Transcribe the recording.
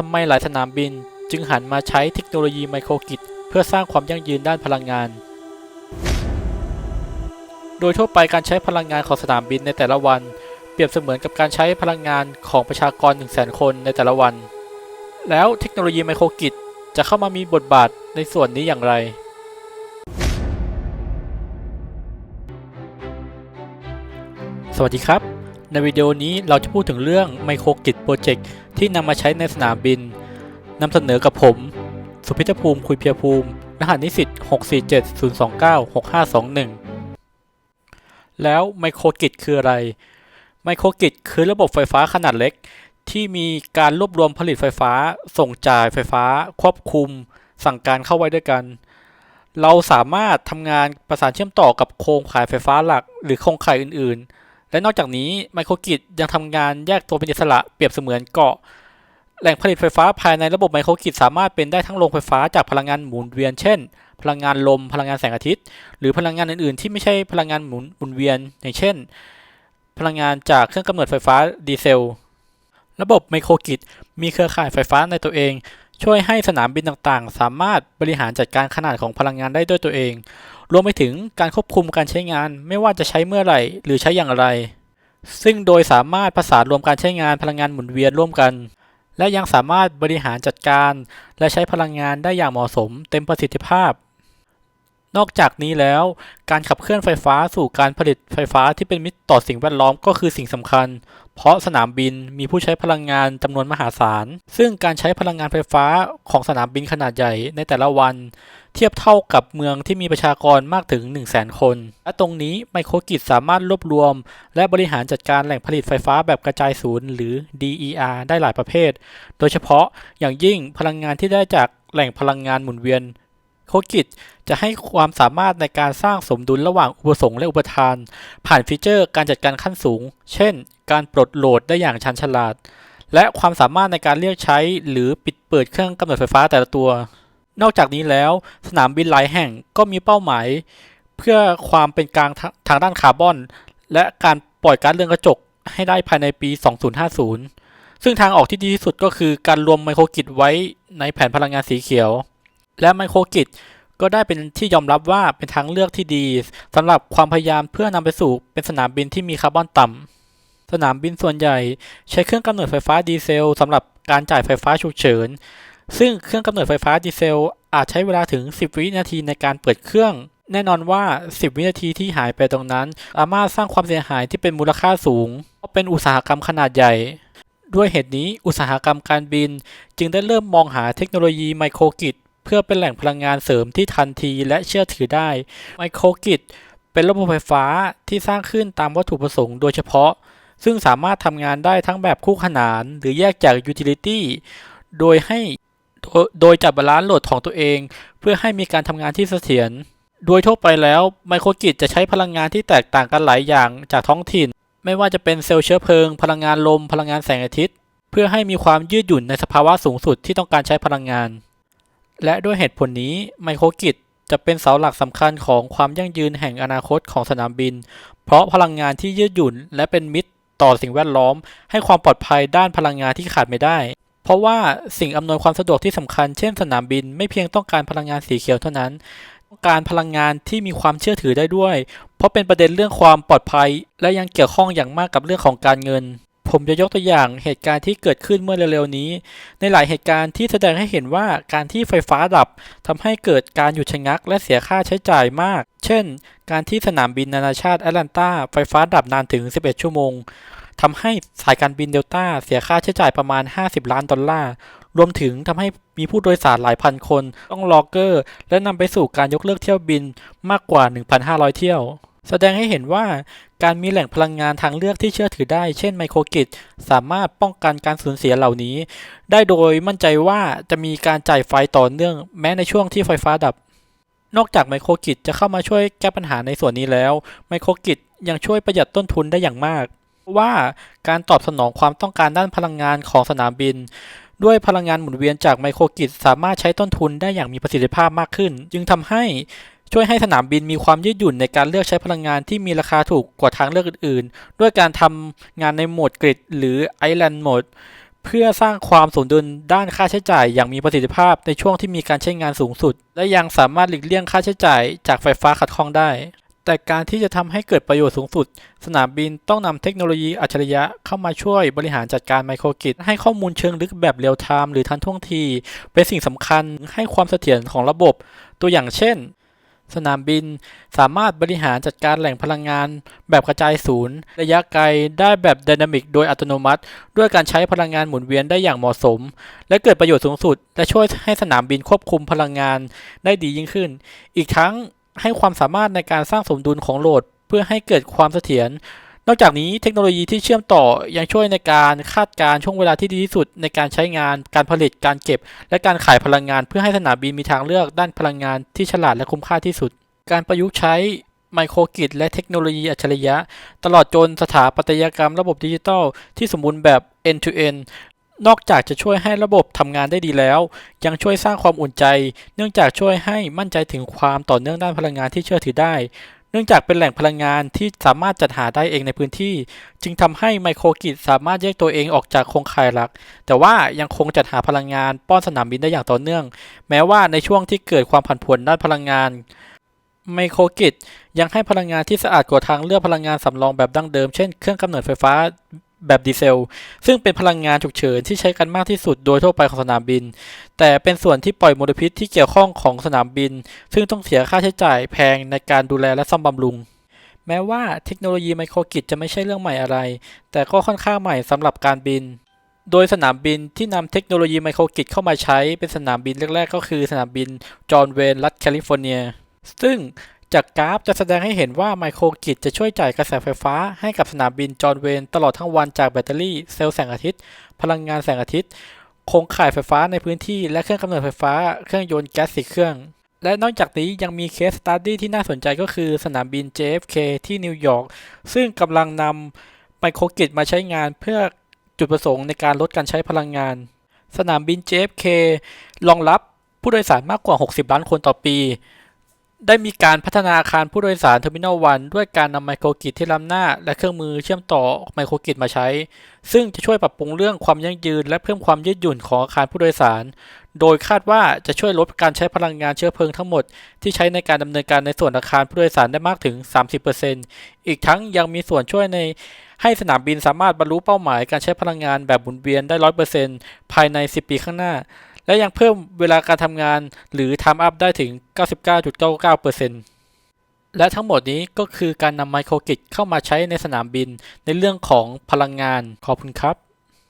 ทำไมหลายสนามบินจึงหันมาใช้เทคโนโลยีไมโครกิจเพื่อสร้างความยั่งยืนด้านพลังงาน โดยทั่วไปการใช้พลังงานของสนามบินในแต่ละวัน เปรียบเสมือนกับการใช้พลังงานของประชากร 1 0 0 0 0แคนในแต่ละวัน แล้วเทคโนโลยีไมโครกิจจะเข้ามามีบทบาทในส่วนนี้อย่างไร สวัสดีครับ ในวิดีโอนี้เราจะพูดถึงเรื่องไมโครกิจโปรเจกต์ที่นำมาใช้ในสนามบินนำเสนอกับผม สุพิธภูมิคุยเพียภูมิ รหัสนิสิต 647-029-6521 แล้วไมโครกิจคืออะไร ไมโครกิจคือระบบไฟฟ้าขนาดเล็ก ที่มีการรวบรวมผลิตไฟฟ้า ส่งจ่ายไฟฟ้า ควบคุม สั่งการเข้าไว้ด้วยกัน เราสามารถทำงานประสานเชื่อมต่อกับโครงข่ายไฟฟ้าหลัก หรือโครงข่ายอื่นๆ และนอกจากนี้ไมโครกิจยังทำงานแยกตัวเป็นอิสระเปรียบเสมือนเกาะ แหล่งผลิตไฟฟ้าภายในระบบไมโครกิจสามารถเป็นได้ทั้งโรงไฟฟ้าจากพลังงานหมุนเวียน เช่น พลังงานลม พลังงานแสงอาทิตย์ หรือพลังงานอื่นๆ ที่ไม่ใช่พลังงานหมุนหมุนเวียน อย่างเช่น พลังงานจากเครื่องกำเนิดไฟฟ้าดีเซล ระบบไมโครกิจมีเครือข่ายไฟฟ้าในตัวเอง ช่วยให้สนามบินต่างๆ สามารถบริหารจัดการขนาดของพลังงานได้ด้วยตัวเอง รวมไปถึงการควบคุมการใช้งานไม่ว่าจะใช้เมื่อไหร่หรือใช้อย่างไร ซึ่งโดยสามารถประสานรวมการใช้งานพลังงานหมุนเวียนร่วมกัน และยังสามารถบริหารจัดการ และใช้พลังงานได้อย่างเหมาะสมเต็มประสิทธิภาพ นอกจากนี้แล้ว การขับเคลื่อนไฟฟ้าสู่การผลิตไฟฟ้าที่เป็นมิตรต่อสิ่งแวดล้อมก็คือสิ่งสำคัญ เพราะสนามบินมีผู้ใช้พลังงานจำนวนมหาศาล ซึ่งการใช้พลังงานไฟฟ้าของสนามบินขนาดใหญ่ในแต่ละวัน เทียบเท่ากับเมืองที่มีประชากรมากถึง 1 0 0 0 0แสนคน และตรงนี้ไมโครกิจสามารถรวบรวม และบริหารจัดการแหล่งผลิตไฟฟ้าแบบกระจายศูนย์หรือ DER ได้หลายประเภท โดยเฉพาะอย่างยิ่งพลังงานที่ได้จากแหล่งพลังงานหมุนเวียน โคกิจจะให้ความสามารถในการสร้างสมดุลระหว่างอุปสงค์และอุปทาน ผ่านฟีเจอร์การจัดการขั้นสูง เช่น การปลดโหลดได้อย่างชันฉลาด และความสามารถในการเรียกใช้หรือปิดเปิดเครื่องกำเนิดไฟฟ้าแต่ละตัว นอกจากนี้แล้วสนามบินหลายแห่งก็มีเป้าหมาย เพื่อความเป็นกลางทาทางด้านคาร์บอน และการปล่อยก๊าซเรือนกระจกให้ได้ภายในปี 2050 ซึ่งทางออกที่ดีที่สุดก็คือการรวมไมโครกิจไว้ในแผนพลังงานสีเขียว และไมโครกิจก็ได้เป็นที่ยอมรับว่าเป็นทางเลือกที่ดีสำหรับความพยายามเพื่อนำไปสู่เป็นสนามบินที่มีคาร์บอนต่ำสนามบินส่วนใหญ่ใช้เครื่องกำเนิดไฟฟ้าดีเซลสำหรับการจ่ายไฟฟ้าฉุกเฉิน ซึ่งเครื่องกำเนิดไฟฟ้าดีเซลอาจใช้เวลาถึง 10 วินาทีในการเปิดเครื่อง แน่นอนว่า 10 วินาทีที่หายไปตรงนั้นสามารถสร้างความเสียหายที่เป็นมูลค่าสูงเพราะเป็นอุตสาหกรรมขนาดใหญ่ ด้วยเหตุนี้อุตสาหกรรมการบิน จึงได้เริ่มมองหาเทคโนโลยีไมโครกิจ เพื่อเป็นแหล่งพลังงานเสริมที่ทันทีและเชื่อถือได้ ไมโครกิจเป็นระบบไฟฟ้าที่สร้างขึ้นตามวัตถุประสงค์โดยเฉพาะ ซึ่งสามารถทำงานได้ทั้งแบบคู่ขนาน หรือแยกจากยูทิลิตี้โดยให้โดยโดยจัดบาลานซ์โหลดของตัวเอง เพื่อให้มีการทำงานที่เสถียรโดยทั่วไปแล้วไมโครกิจจะใช้พลังงานที่แตกต่างกันหลายอย่างจากท้องถิ่น ไม่ว่าจะเป็นเซลล์เชื้อเพลิง พลังงานลม พลังงานแสงอาทิตย์ เพื่อให้มีความยืดหยุ่นในสภาวะสูงสุดที่ต้องการใช้พลังงาน และด้วยเหตุผลนี้ไมโครกิจจะเป็นเสาหลักสำคัญของความยั่งยืนแห่งอนาคตของสนามบิน เพราะพลังงานที่ยืดหยุ่น และเป็นมิตรต่อสิ่งแวดล้อม ให้ความปลอดภัยด้านพลังงานที่ขาดไม่ได้ เพราะว่าสิ่งอำนวยความสะดวกที่สำคัญเช่นสนามบินไม่เพียงต้องการพลังงานสีเขียวเท่านั้น ต้องการพลังงานที่มีความเชื่อถือได้ด้วย เพราะเป็นประเด็นเรื่องความปลอดภัย และยังเกี่ยวข้องอย่างมากกับเรื่องของการเงิน ผมจะยกตัวอย่างเหตุการณ์ที่เกิดขึ้นเมื่อเร็วๆนี้ ในหลายเหตุการณ์ที่แสดงให้เห็นว่าการที่ไฟฟ้าดับทำให้เกิดการหยุดชะงัก และเสียค่าใช้จ่ายมาก เช่น การที่สนามบินนานาชาติแอตแลนตาไฟฟ้าดับนานถึง 11 ชั่วโมงทำให้สายการบินเดลต้าเสียค่าใช้จ่ายประมาณ 50 ล้านดอลลาร์รวมถึงทำให้มีผู้โดยสารหลายพันคน ต้องรอกเกอร์ และนำไปสู่การยกเลิกเที่ยวบินมากกว่า 1,500 เที่ยว แสดงให้เห็นว่าการมีแหล่งพลังงานทางเลือกที่เชื่อถือได้ เช่นไมโครกิจสามารถป้องกันการสูญเสียเหล่านี้ ได้โดยมั่นใจว่าจะมีการจ่ายไฟต่อเนื่องแม้ในช่วงที่ไฟฟ้าดับ นอกจากไมโครกิจจะเข้ามาช่วยแก้ปัญหาในส่วนนี้แล้ว ไมโครกิจยังช่วยประหยัดต้นทุนได้อย่างมาก ว่าการตอบสนองความต้องการด้านพลังงานของสนามบิน ด้วยพลังงานหมุนเวียนจากไมโครกิจสามารถใช้ต้นทุนได้อย่างมีประสิทธิภาพมากขึ้น จึงทำให้ ช่วยให้สนามบินมีความยืดหยุ่นในการเลือกใช้พลังงานที่มีราคาถูกกว่าทางเลือกอื่นๆ ด้วยการทำงานในโหมดกริดหรือ Island Mode เเพื่อสร้างความสมดุลด้านค่าใช้จ่ายอย่างมีประสิทธิภาพในช่วงที่มีการใช้งานสูงสุด และยังสามารถหลีกเลี่ยงค่าใช้จ่ายจากไฟฟ้าขัดข้องได้ แต่การที่จะทำให้เกิดประโยชน์สูงสุด สนามบินต้องนำเทคโนโลยีอัจฉริยะเข้ามาช่วยบริหารจัดการไมโครกิจให้ข้อมูลเชิงลึกแบบเรียลไทม์หรือทันท่วงที เป็นสิ่งสำคัญให้ความเสถียรของระบบ ตัวอย่างเช่น สนามบิน สามารถบริหารจัดการแหล่งพลังงาน แบบกระจายศูนย์ ระยะไกลได้แบบดินามิกโดยอัตโนมัติ ด้วยการใช้พลังงานหมุนเวียนได้อย่างเหมาะสม และเกิดประโยชน์สูงสุด และช่วยให้สนามบินควบคุมพลังงานได้ดียิ่งขึ้น อีกทั้งให้ความสามารถในการสร้างสมดุลของโหลด เพื่อให้เกิดความเสถียร นอกจากนี้เทคโนโลยีที่เชื่อมต่อยังช่วยในการคาดการณ์ช่วงเวลาที่ดีที่สุด ในการใช้งานการผลิตการเก็บ และการขายพลังงานเพื่อให้สนามบินมีทางเลือกด้านพลังงานที่ฉลาดและคุ้มค่าที่สุด การประยุกต์ใช้ไมโครกิจและเทคโนโลยีอัจฉริยะ ตลอดจนสถาปัตยกรรมระบบดิจิทัลที่สมบูรณ์แบบ end to end นอกจากจะช่วยให้ระบบทำงานได้ดีแล้ว ยังช่วยสร้างความอุ่นใจ เนื่องจากช่วยให้มั่นใจถึงความต่อเนื่องด้านพลังงานที่เชื่อถือได้ เนื่องจากเป็นแหล่งพลังงานที่สามารถจัดหาได้เองในพื้นที่ จึงทำให้ไมโครกิจสามารถแยกตัวเองออกจากโครงข่ายหลัก แต่ว่ายังคงจัดหาพลังงานป้อนสนามบินได้อย่างต่อเนื่อง แม้ว่าในช่วงที่เกิดความผันผวนด้านพลังงานไมโครกิจยังให้พลังงานที่สะอาดกว่าทางเลือกพลังงานสำรองแบบดั้งเดิม เช่นเครื่องกำเนิดไฟฟ้า แบบดีเซล ซึ่งเป็นพลังงานฉุกเฉินที่ใช้กันมากที่สุดโดยทั่วไปของสนามบิน แต่เป็นส่วนที่ปล่อยมลพิษที่เกี่ยวข้องของสนามบิน ซึ่งต้องเสียค่าใช้จ่ายแพงในการดูแลและซ่อมบำรุง แม้ว่าเทคโนโลยีไมโครกิจจะไม่ใช่เรื่องใหม่อะไร แต่ก็ค่อนข้างใหม่สำหรับการบิน โดยสนามบินที่นำเทคโนโลยีไมโครกิจเข้ามาใช้เป็นสนามบินแรกๆ ก็คือสนามบินจอห์นเวนรัฐแคลิฟอร์เนีย ซึ่ง จากกราฟจะแสดงให้เห็นว่าไมโครกิจจะช่วยจ่ายกระแสไฟฟ้าให้กับสนามบินจอห์นเวนตลอดทั้งวันจากแบตเตอรี่เซลล์แสงอาทิตย์ พลังงานแสงอาทิตย์โครงข่ายไฟฟ้าในพื้นที่และเครื่องกำเนิดไฟฟ้าเครื่องยนต์แก๊สสีเครื่อง และนอกจากนี้ยังมีเคสสตัดดี้ที่น่าสนใจก็คือสนามบิน JFK ที่นิวยอร์กซึ่งกำลังนำไมโครกิจมาใช้งานเพื่อจุดประสงค์ในการลดการใช้พลังงาน สนามบิน JFK รองรับผู้โดยสารมากกว่า 60 ล้านคนต่อปี ได้มีการพัฒนาอาคารผู้โดยสารเทอร์มินอลวันด้วยการนำไมโครกิจที่ล้ำหน้า และเครื่องมือเชื่อมต่อไมโครกิจมาใช้ ซึ่งจะช่วยปรับปรุงเรื่องความยั่งยืน และเพิ่มความยืดหยุ่นของอาคารผู้โดยสาร โดยคาดว่าจะช่วยลดการใช้พลังงานเชื้อเพลิงทั้งหมด ที่ใช้ในการดำเนินการในส่วนอาคารผู้โดยสารได้มากถึง 30%อีกทั้งยังมีส่วนช่วยในให้สนามบินสามารถบรรลุเป้าหมายการใช้พลังงานแบบหมุนเวียนได้ 100%ภายใน 10 ปีข้างหน้า และยังเพิ่มเวลาการทำงานหรือ time up ได้ถึง 99.99%และทั้งหมดนี้ก็คือการนำไมโครกิจเข้ามาใช้ในสนามบินในเรื่องของพลังงาน ขอบคุณครับ